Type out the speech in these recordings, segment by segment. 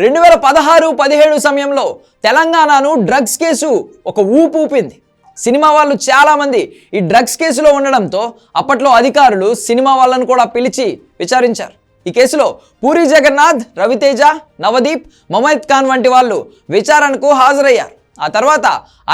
రెండు వేల పదహారు పదిహేడు సమయంలో తెలంగాణను డ్రగ్స్ కేసు ఒక ఊపు ఊపింది. సినిమా వాళ్ళు చాలామంది ఈ డ్రగ్స్ కేసులో ఉండడంతో అప్పట్లో అధికారులు సినిమా వాళ్ళను కూడా పిలిచి విచారించారు. ఈ కేసులో పూరి జగన్నాథ్ రవితేజ నవదీప్ మమైద్ ఖాన్ వంటి వాళ్ళు విచారణకు హాజరయ్యారు. ఆ తర్వాత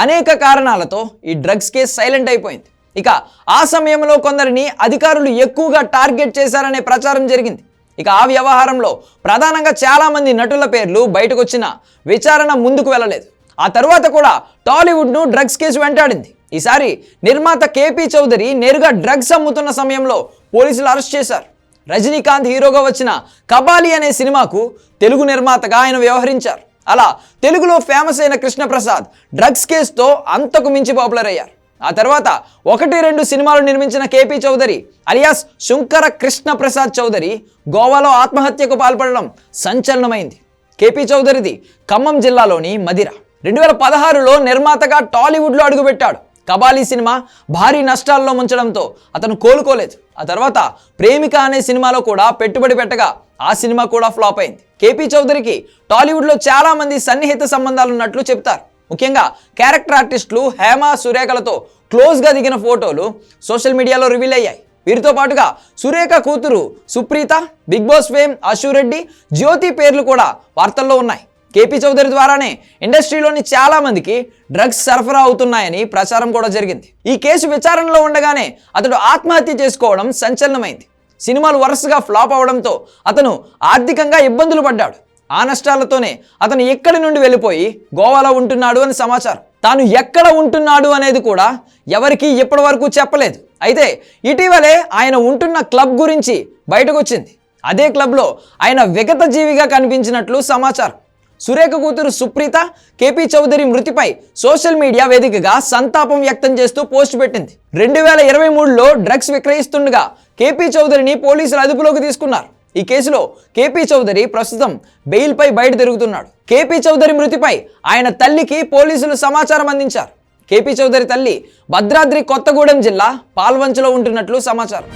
అనేక కారణాలతో ఈ డ్రగ్స్ కేసు సైలెంట్ అయిపోయింది. ఇక ఆ సమయంలో కొందరిని అధికారులు ఎక్కువగా టార్గెట్ చేశారనే ప్రచారం జరిగింది. ఇక ఆ వ్యవహారంలో ప్రధానంగా చాలామంది నటుల పేర్లు బయటకు వచ్చిన విచారణ ముందుకు వెళ్ళలేదు. ఆ తర్వాత కూడా టాలీవుడ్ను డ్రగ్స్ కేసు వెంటాడింది. ఈసారి నిర్మాత కేపీ చౌదరి నేరుగా డ్రగ్స్ అమ్ముతున్న సమయంలో పోలీసులు అరెస్ట్ చేశారు. రజనీకాంత్ హీరోగా వచ్చిన కబాలి అనే సినిమాకు తెలుగు నిర్మాతగా ఆయన వ్యవహరించారు. అలా తెలుగులో ఫేమస్ అయిన కృష్ణప్రసాద్ డ్రగ్స్ కేసుతో అంతకు మించి పాపులర్ అయ్యారు. ఆ తర్వాత ఒకటి రెండు సినిమాలు నిర్మించిన K P Chowdary alias Sunkara Krishna Prasad Chowdary గోవాలో ఆత్మహత్యకు పాల్పడడం సంచలనమైంది. కేపీ చౌదరిది ఖమ్మం జిల్లాలోని మదిర. రెండు వేల పదహారులో నిర్మాతగా టాలీవుడ్లో అడుగుపెట్టాడు. కబాలీ సినిమా భారీ నష్టాల్లో ముంచడంతో అతను కోలుకోలేదు. ఆ తర్వాత ప్రేమిక అనే సినిమాలో కూడా పెట్టుబడి పెట్టగా ఆ సినిమా కూడా ఫ్లాప్ అయింది. కేపీ చౌదరికి టాలీవుడ్లో చాలా మంది సన్నిహిత సంబంధాలు ఉన్నట్లు చెప్తారు. ముఖ్యంగా క్యారెక్టర్ ఆర్టిస్టులు హేమ సురేఖలతో క్లోజ్గా దిగిన ఫోటోలు సోషల్ మీడియాలో రివీల్ అయ్యాయి. వీరితో పాటుగా సురేఖ కూతురు Supritha Bigg Boss fame Ashu Reddy Jyothi పేర్లు కూడా వార్తల్లో ఉన్నాయి. కేపీ చౌదరి ద్వారానే ఇండస్ట్రీలోని చాలా మందికి డ్రగ్స్ సరఫరా అవుతున్నాయని ప్రచారం కూడా జరిగింది. ఈ కేసు విచారణలో ఉండగానే అతడు ఆత్మహత్య చేసుకోవడం సంచలనమైంది. సినిమాలు వరుసగా ఫ్లాప్ అవడంతో అతను ఆర్థికంగా ఇబ్బందులు పడ్డాడు. ఆ నష్టాలతోనే అతను ఎక్కడి నుండి వెళ్ళిపోయి గోవాలో ఉంటున్నాడు అని సమాచారం. తాను ఎక్కడ ఉంటున్నాడు అనేది కూడా ఎవరికి ఇప్పటి వరకు చెప్పలేదు. అయితే ఇటీవలే ఆయన ఉంటున్న క్లబ్ గురించి బయటకు వచ్చింది అదే క్లబ్లో ఆయన విగత జీవిగా కనిపించినట్లు సమాచారం. సురేఖ కూతురు సుప్రీత కేపీ చౌదరి మృతిపై సోషల్ మీడియా వేదికగా సంతాపం వ్యక్తం చేస్తూ పోస్ట్ పెట్టింది. రెండు వేల ఇరవై మూడులో డ్రగ్స్ విక్రయిస్తుండగా కేపీ చౌదరిని పోలీసులు అదుపులోకి తీసుకున్నారు. ఈ కేసులో కేపీ చౌదరి ప్రస్తుతం బెయిల్పై బయట తిరుగుతున్నాడు. కేపీ చౌదరి మృతిపై ఆయన తల్లికి పోలీసులు సమాచారం అందించారు. కేపీ చౌదరి తల్లి భద్రాద్రి కొత్తగూడెం జిల్లా పాల్వంచలో ఉంటున్నట్లు సమాచారం.